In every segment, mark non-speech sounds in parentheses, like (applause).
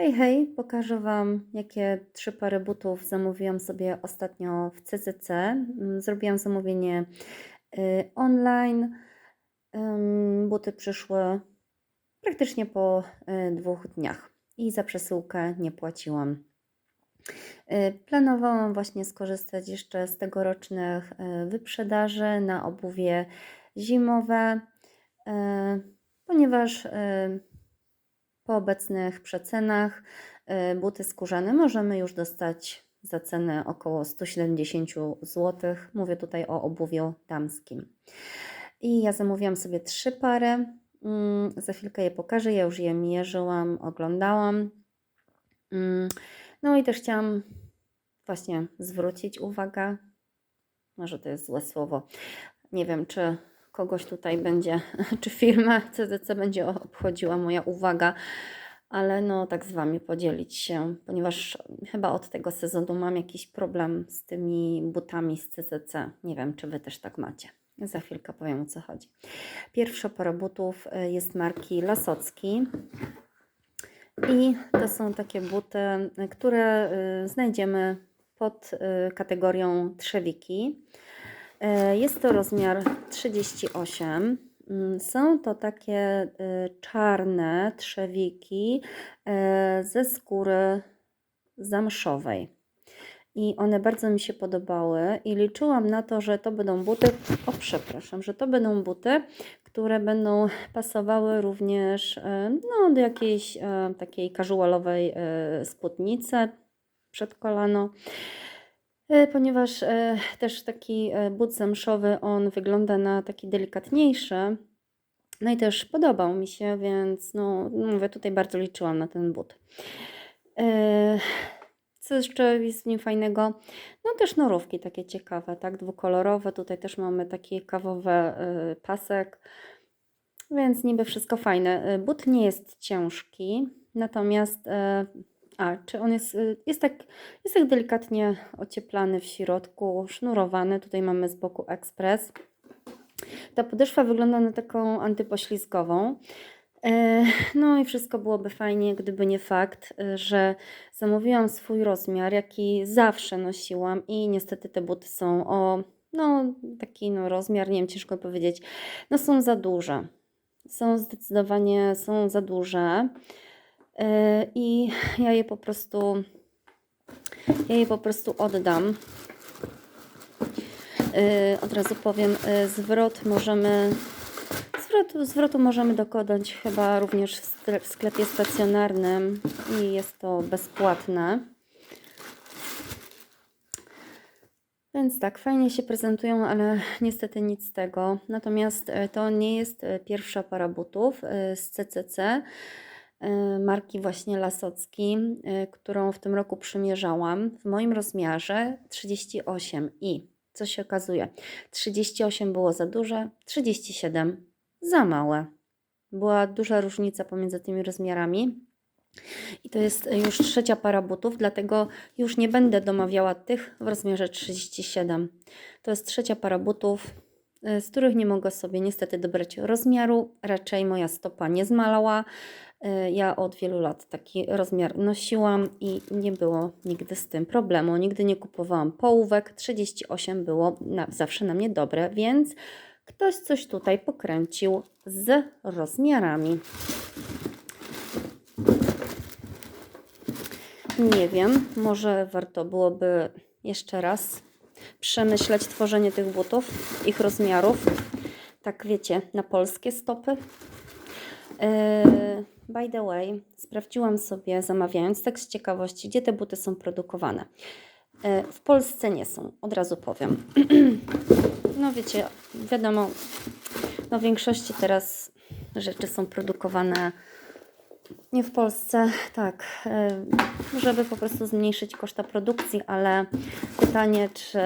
Hej, hej, pokażę Wam, jakie trzy pary butów zamówiłam sobie ostatnio w CCC. Mm, Zrobiłam zamówienie y, online. Buty przyszły praktycznie po y, dwóch dniach i za przesyłkę nie płaciłam. Y, Planowałam właśnie skorzystać jeszcze z tegorocznych wyprzedaży na obuwie zimowe, ponieważ po obecnych przecenach y, buty skórzane możemy już dostać za cenę około 170 zł. Mówię tutaj o obuwiu damskim. I ja zamówiłam sobie trzy pary. Mm, Za chwilkę je pokażę. Ja już je mierzyłam, oglądałam. Mm, No i też chciałam właśnie zwrócić uwagę, może to jest złe słowo, nie wiem, czy kogoś tutaj będzie, (laughs) czy firma CDC będzie obchodziła moja uwaga, ale no tak z Wami podzielić się, ponieważ chyba od tego sezonu mam jakiś problem z tymi butami z CCC. Nie wiem, czy Wy też tak macie. Za chwilkę powiem o co chodzi. Pierwsza para butów y, jest marki Lasocki. I to są takie buty, y, które y, znajdziemy pod kategorią trzewiki. E, Jest to rozmiar 38. Mm, Są to takie y, czarne trzewiki e, ze skóry zamszowej. I one bardzo mi się podobały i liczyłam na to, że to będą buty, o przepraszam, że to będą buty, które będą pasowały również e, no, do jakiejś e, takiej casualowej e, spódnicy przed kolano. E, Ponieważ e, też taki e, but zamszowy, on wygląda na taki delikatniejszy. No i też podobał mi się, więc no mówię, tutaj bardzo liczyłam na ten but. Co jeszcze jest w nim fajnego? No też norówki takie ciekawe, tak, dwukolorowe. Tutaj też mamy taki kawowy pasek, więc niby wszystko fajne. But nie jest ciężki, natomiast a, czy on jest, y, jest tak, jest tak delikatnie ocieplany w środku, sznurowany. Tutaj mamy z boku ekspres. Ta podeszwa wygląda na taką antypoślizgową. E, No i wszystko byłoby fajnie, gdyby nie fakt, y, że zamówiłam swój rozmiar, jaki zawsze nosiłam i niestety te buty są o, no taki no rozmiar, nie wiem, ciężko powiedzieć, no są za duże. Są zdecydowanie, są za duże. E, I ja je po prostu, ja je po prostu oddam. E, Od razu powiem, e, zwrot możemy, zwrotu, zwrotu możemy dokonać chyba również w sklepie stacjonarnym i jest to bezpłatne. Więc tak, fajnie się prezentują, ale niestety nic z tego. Natomiast to nie jest pierwsza para butów z CCC marki właśnie Lasocki, e, którą w tym roku przymierzałam w moim rozmiarze 38 i co się okazuje, 38 było za duże, 37 za małe. Była duża różnica pomiędzy tymi rozmiarami. I to jest już trzecia para butów, dlatego już nie będę domawiała tych w rozmiarze 37. To jest trzecia para butów, y, z których nie mogę sobie niestety dobrać rozmiaru. Raczej moja stopa nie zmalała. Y, Ja od wielu lat taki rozmiar nosiłam i nie było nigdy z tym problemu. Nigdy nie kupowałam połówek. 38 było na, zawsze na mnie dobre, więc ktoś coś tutaj pokręcił z rozmiarami. Nie wiem, może warto byłoby jeszcze raz przemyśleć tworzenie tych butów, ich rozmiarów. Tak wiecie, na polskie stopy. Yy, by the way, sprawdziłam sobie zamawiając tak z ciekawości, gdzie te buty są produkowane. Yy, w Polsce nie są, od razu powiem. (clears throat) no wiecie, wiadomo, no w większości teraz rzeczy są produkowane nie w Polsce, tak, y, żeby po prostu zmniejszyć koszta produkcji, ale pytanie, czy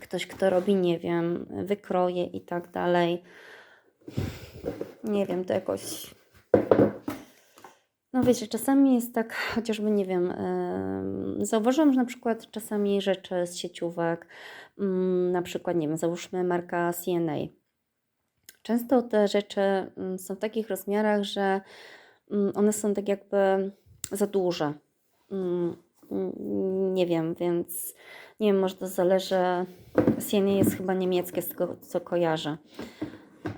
ktoś, kto robi, nie wiem, wykroje i tak dalej, nie wiem, to jakoś. No wiecie, czasami jest tak, chociażby nie wiem, yy, zauważyłam, że na przykład czasami rzeczy z sieciówek, mm, na przykład, nie wiem, załóżmy marka CNA. Często te rzeczy mm, są w takich rozmiarach, że mm, one są tak jakby za duże. Mm, Nie wiem, więc nie wiem, może to zależy. Sienie jest chyba niemieckie, z tego co kojarzę.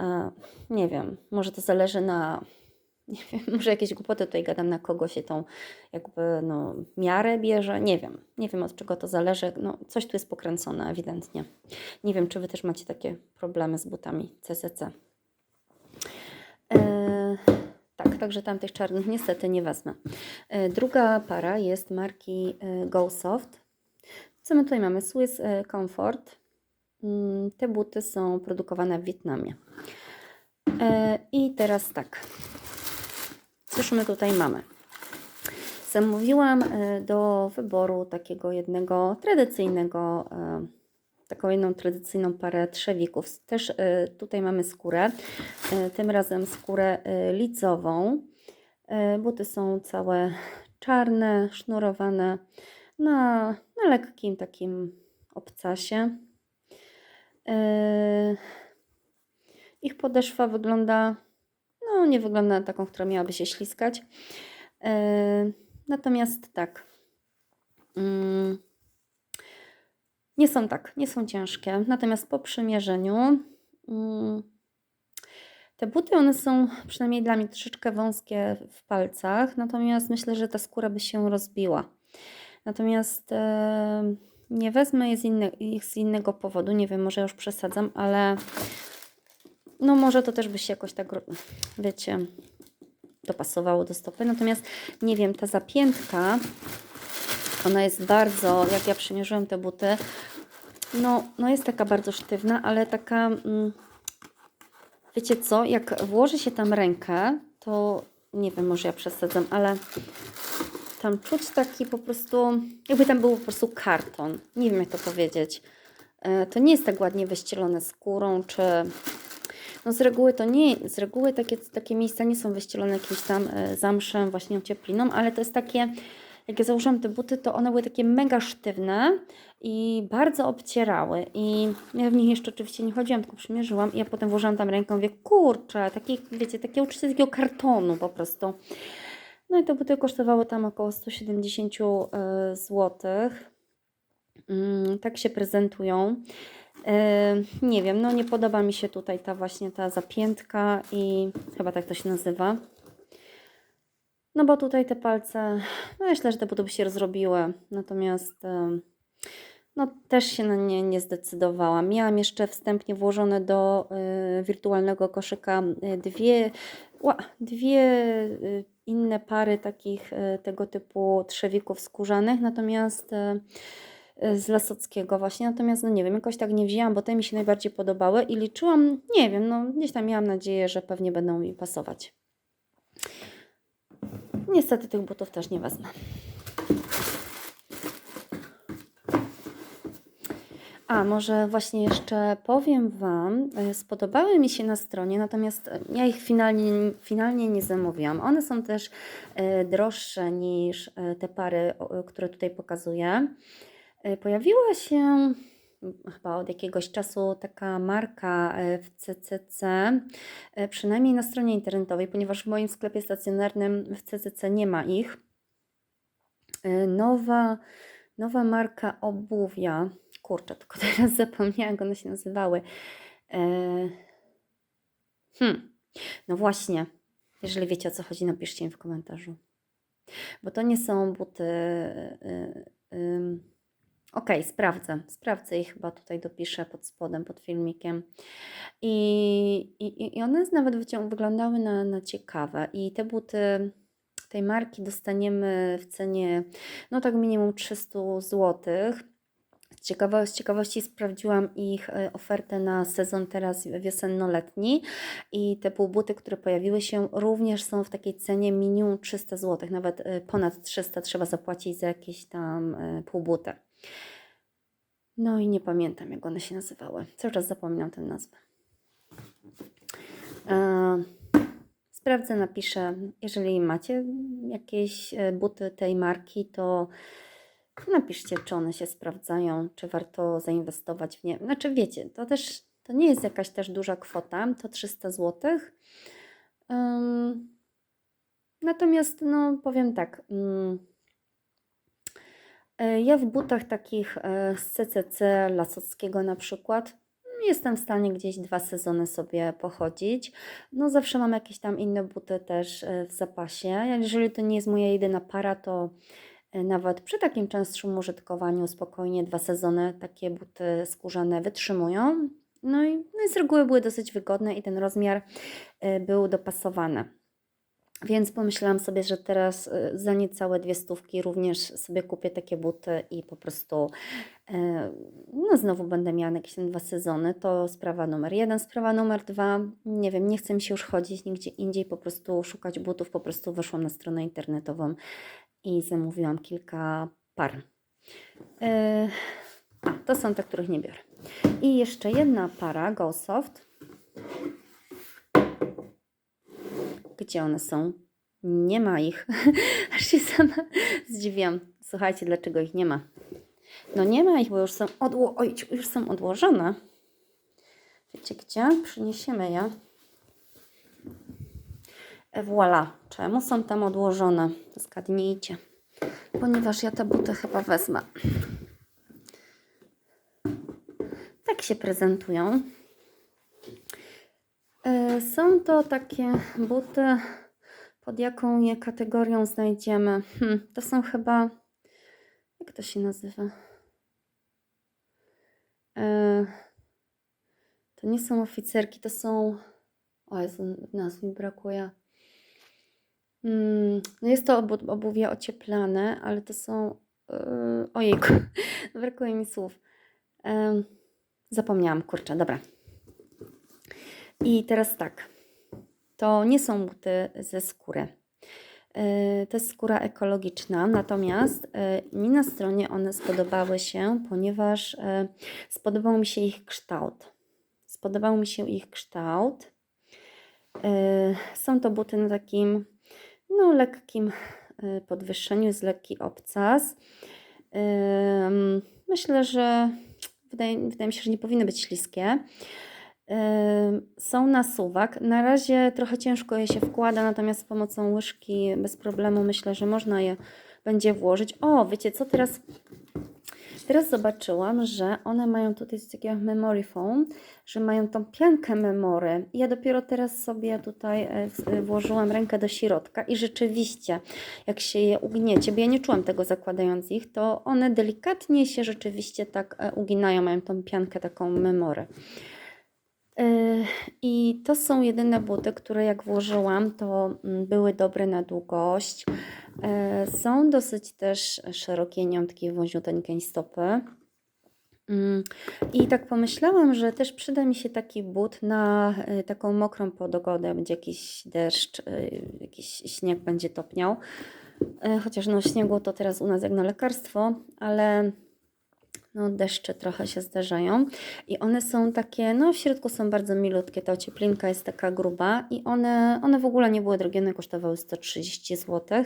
E, Nie wiem, może to zależy na. (laughs) Nie wiem, może jakieś głupoty tutaj gadam, na kogo się tą jakby no, miarę bierze. Nie wiem, nie wiem od czego to zależy. No, coś tu jest pokręcone ewidentnie. Nie wiem, czy Wy też macie takie problemy z butami CCC. E, tak, także tamtych czarnych niestety nie wezmę. E, druga para jest marki e, Go Soft. Co my tutaj mamy? Swiss e, Comfort. Mm, Te buty są produkowane w Wietnamie. E, I teraz tak. Cóż my tutaj mamy? Zamówiłam e, do wyboru takiego jednego tradycyjnego, e, taką jedną tradycyjną parę trzewików. Też tutaj mamy skórę, tym razem skórę licową. Buty są całe czarne, sznurowane na, na lekkim takim obcasie. E, Ich podeszwa wygląda, no nie wygląda na taką, która miałaby się śliskać. E, Natomiast tak. mm, Nie są tak, nie są ciężkie. Natomiast po przymierzeniu te buty, one są przynajmniej dla mnie troszeczkę wąskie w palcach, natomiast myślę, że ta skóra by się rozbiła. Natomiast nie wezmę je z inne, ich z innego powodu, nie wiem, może już przesadzam, ale no może to też by się jakoś tak, wiecie, dopasowało do stopy. Natomiast nie wiem, ta zapiętka, ona jest bardzo, jak ja przymierzyłam te buty, no, no jest taka bardzo sztywna, ale taka, mm, wiecie co, jak włoży się tam rękę, to nie wiem, może ja przesadzam, ale tam czuć taki po prostu, jakby tam był po prostu karton. Nie wiem, jak to powiedzieć. E, To nie jest tak ładnie wyścielone skórą, czy no z reguły to nie, z reguły takie, takie miejsca nie są wyścielone jakimś tam e, zamszem, właśnie ociepliną, ale to jest takie, jak ja założyłam te buty, to one były takie mega sztywne i bardzo obcierały i ja w nich jeszcze oczywiście nie chodziłam, tylko przymierzyłam i ja potem włożyłam tam ręką, mówię, kurczę, takie, wiecie, takie uczucie takiego kartonu po prostu. No i te buty kosztowały tam około 170 zł. Mm, Tak się prezentują. E, Nie wiem, no nie podoba mi się tutaj ta właśnie ta zapiętka i chyba tak to się nazywa. No bo tutaj te palce, no myślę, że te buty by się rozrobiły, natomiast e, no też się na nie nie zdecydowałam. Miałam jeszcze wstępnie włożone do e, wirtualnego koszyka e, dwie, dwie e, inne pary takich e, tego typu trzewików skórzanych, natomiast e, e, z Lasockiego właśnie, natomiast no nie wiem, jakoś tak nie wzięłam, bo te mi się najbardziej podobały i liczyłam, nie wiem, no gdzieś tam miałam nadzieję, że pewnie będą mi pasować. Niestety tych butów też nie wezmę. A może właśnie jeszcze powiem Wam, e, spodobały mi się na stronie, natomiast e, ja ich finalnie, finalnie nie zamówiłam. One są też e, droższe niż te pary, które tutaj pokazuję. Pojawiła się chyba od jakiegoś czasu taka marka w CCC, przynajmniej na stronie internetowej, ponieważ w moim sklepie stacjonarnym w CCC nie ma ich. Nowa, nowa marka obuwia. Kurczę, tylko (laughs) teraz zapomniałam, jak one się nazywały. E, Hmm, no właśnie. Jeżeli wiecie o co chodzi, napiszcie mi w komentarzu. Bo to nie są buty. y, ym, Okej, sprawdzę. Sprawdzę i chyba tutaj dopiszę pod spodem, pod filmikiem. I, i, i one nawet wyglądały na, na ciekawe. I te buty tej marki dostaniemy w cenie, no tak minimum 300 zł. Z, ciekawo, z ciekawości sprawdziłam ich e, ofertę na sezon teraz wiosenno-letni i te półbuty, które pojawiły się, również są w takiej cenie minimum 300 zł, nawet e, ponad 300 trzeba zapłacić za jakieś tam e, półbuty. No i nie pamiętam, jak one się nazywały. Cały czas zapominam tę nazwę. Sprawdzę, napiszę. Jeżeli macie jakieś buty tej marki, to napiszcie, czy one się sprawdzają, czy warto zainwestować w nie. Znaczy, wiecie, to też to nie jest jakaś też duża kwota, to 300 zł. Ym, Natomiast, no, powiem tak. mm, e, Ja w butach takich e, z CCC Lasockiego na przykład jestem w stanie gdzieś dwa sezony sobie pochodzić. No zawsze mam jakieś tam inne buty też e, w zapasie. Jeżeli to nie jest moja jedyna para, to nawet przy takim częstszym użytkowaniu spokojnie dwa sezony takie buty skórzane wytrzymują. No i, no i z reguły były dosyć wygodne i ten rozmiar e, był dopasowany. Więc pomyślałam sobie, że teraz y, za niecałe dwie stówki również sobie kupię takie buty i po prostu e, no znowu będę miała jakieś dwa sezony. To sprawa numer jeden. Sprawa numer dwa, nie wiem, nie chcę mi się już chodzić nigdzie indziej, po prostu szukać butów. Po prostu weszłam na stronę internetową i zamówiłam kilka par. E, A, to są te, których nie biorę. I jeszcze jedna para Go Soft. Gdzie one są? Nie ma ich. (laughs) Aż się sama zdziwiłam. Słuchajcie, dlaczego ich nie ma? No nie ma ich, bo już są, odło- Oj, już są odłożone. Wiecie gdzie? Przyniesiemy je. Voilà. Czemu są tam odłożone? Zgadnijcie. Ponieważ ja te buty chyba wezmę. Tak się prezentują. E, Są to takie buty, pod jaką je kategorią znajdziemy? Hmm, to są chyba. Jak to się nazywa? E, To nie są oficerki, to są. O Jezu, nazw mi brakuje. Mm, No jest to obu- obuwie ocieplane, ale to są. e, Ojejku, (laughs) brakuje mi słów. Em, Zapomniałam, kurczę, dobra. I teraz tak. To nie są buty ze skóry. Yy, To jest skóra ekologiczna, natomiast yy, mi na stronie one spodobały się, ponieważ yy, spodobał mi się ich kształt. Spodobał mi się ich kształt. Yy, Są to buty na takim no, lekkim yy, podwyższeniu, jest lekki obcas. Myślę, że wydaje, wydaje mi się, że nie powinny być śliskie. Są na suwak. Na razie trochę ciężko je się wkłada, natomiast z pomocą łyżki bez problemu myślę, że można je będzie włożyć. O, wiecie co, teraz, teraz zobaczyłam, że one mają tutaj coś takiego jak memory foam, że mają tą piankę memory. Ja dopiero teraz sobie tutaj e, e, włożyłam rękę do środka i rzeczywiście, jak się je ugniecie, bo ja nie czułam tego zakładając ich, to one delikatnie się rzeczywiście tak e, uginają, mają tą piankę taką memory. I to są jedyne buty, które jak włożyłam, to mm, były dobre na długość. Yy, Są dosyć też szerokie, takiej wąziuteńkiej stopy. Mm, I tak pomyślałam, że też przyda mi się taki but na y, taką mokrą pogodę, będzie jakiś deszcz, y, jakiś śnieg będzie topniał. Chociaż no śniegu to teraz u nas jak na lekarstwo, ale no deszcze trochę się zdarzają i one są takie, no w środku są bardzo milutkie, ta ocieplinka jest taka gruba i one, one w ogóle nie były drogie, one kosztowały 130 zł.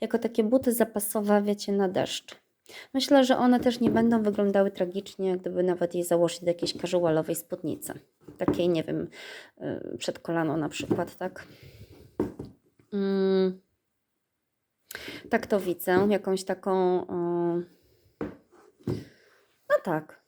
Jako takie buty zapasowe, wiecie, na deszcz. Myślę, że one też nie będą wyglądały tragicznie, gdyby nawet je założyć do jakiejś casualowej spódnicy. Takiej, nie wiem, y, przed kolano na przykład, tak? Mm. Tak to widzę, jakąś taką... y, no tak.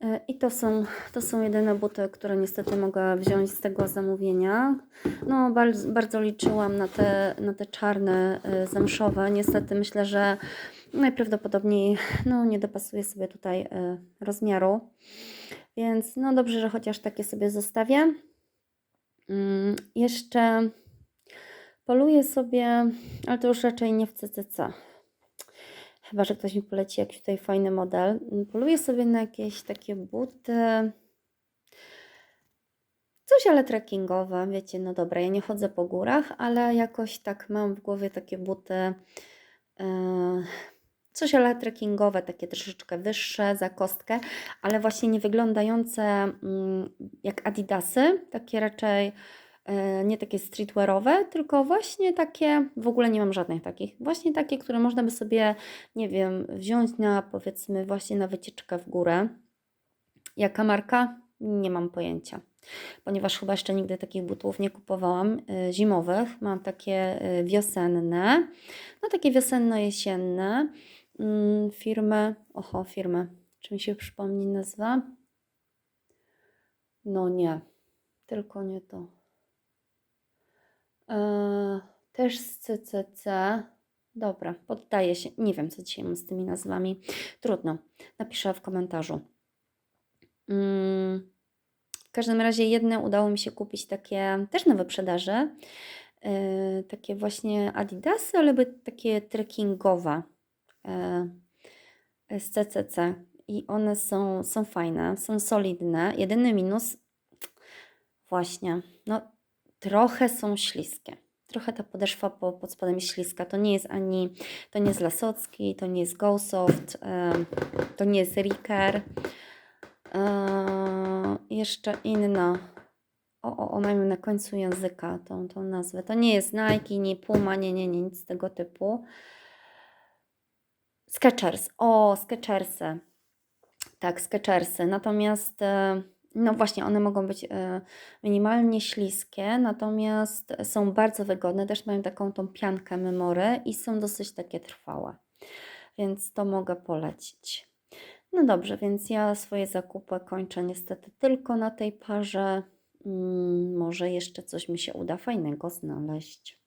E, I to są, to są jedyne buty, które niestety mogę wziąć z tego zamówienia. No, bardzo, bardzo liczyłam na te, na te czarne e, zamszowe. Niestety myślę, że najprawdopodobniej no, nie dopasuję sobie tutaj e, rozmiaru. Więc no dobrze, że chociaż takie sobie zostawię. Mm, Jeszcze poluję sobie, ale to już raczej nie w CCC. Chyba, że ktoś mi poleci jakiś tutaj fajny model. Mm, Poluję sobie na jakieś takie buty. Coś ale trekkingowe, wiecie, no dobra, ja nie chodzę po górach, ale jakoś tak mam w głowie takie buty. e, Coś ale trekkingowe, takie troszeczkę wyższe za kostkę, ale właśnie nie wyglądające mm, jak adidasy, takie raczej nie takie streetwearowe, tylko właśnie takie, w ogóle nie mam żadnych takich, właśnie takie, które można by sobie, nie wiem, wziąć na powiedzmy właśnie na wycieczkę w górę. Jaka marka? Nie mam pojęcia. ponieważ chyba jeszcze nigdy takich butów nie kupowałam y, zimowych. Mam takie y, wiosenne, no takie wiosenno-jesienne mm, firmy, oho, firmy, czy mi się przypomni nazwa? No nie, tylko nie to. E, też z CCC. Dobra, poddaję się. Nie wiem, co dzisiaj mam z tymi nazwami. Trudno. Napiszę w komentarzu. Mm, w każdym razie jedne udało mi się kupić takie też na wyprzedaży. Yy, takie właśnie Adidasy, ale by takie trekkingowe yy, z CCC. I one są, są fajne, są solidne. Jedyny minus, właśnie, no trochę są śliskie. Trochę ta podeszwa po, pod spodem jest śliska. To nie jest ani, to nie jest Lasocki, to nie jest Go Soft, yy, to nie jest Riker. Jeszcze inna. O, o, o, mamy na końcu języka tą, tą nazwę. To nie jest Nike, nie Puma, nie, nie, nie, nic tego typu. Skechers. O, Skechersy. Tak, Skechersy. Natomiast, no właśnie, one mogą być e, minimalnie śliskie, natomiast są bardzo wygodne. Też mają taką tą piankę memory i są dosyć takie trwałe. Więc to mogę polecić. No dobrze, więc ja swoje zakupy kończę niestety tylko na tej parze. Mm, może jeszcze coś mi się uda fajnego znaleźć.